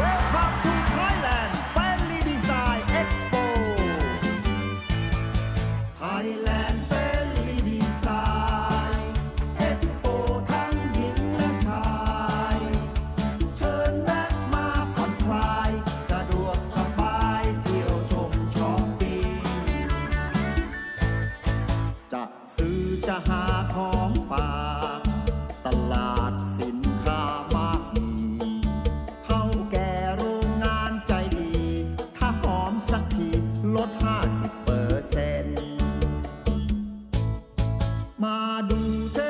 Welcome to Thailand Family Design Expo Thailand Family Design Expo ทั้งหญิงและชาย เชิญแวะมาผ่อนคลาย สะดวกสบายเที่ยวชมช้อปปิ้งจะซื้อจะหา ดูเทค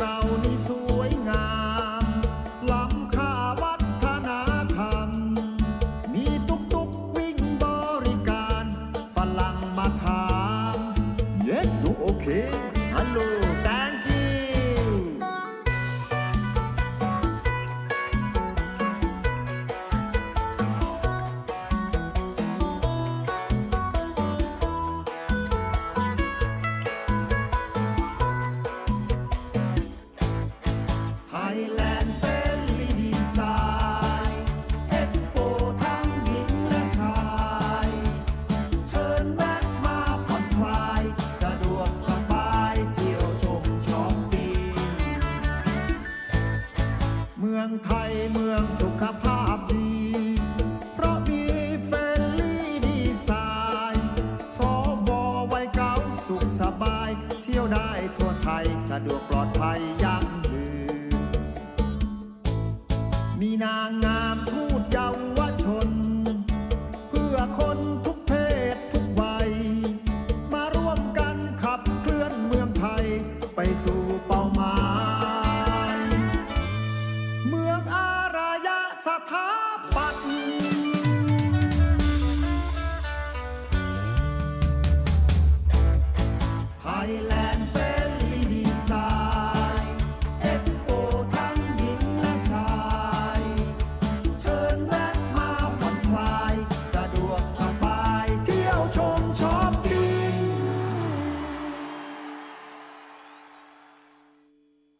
เรา สุขภาพดีเพราะมีเฟรนลี่ดีไซน์สวไวเก่าสุขสบาย เที่ยวได้ทั่วไทย สะดวกปลอดภัยยั่ง นางงามทูตเยาวชน เพื่อคนทุกเพศทุกวัย มาร่วมกันขับเคลื่อนเมืองไทยไปสู่เป้าหมาย เมืองอารยสถาน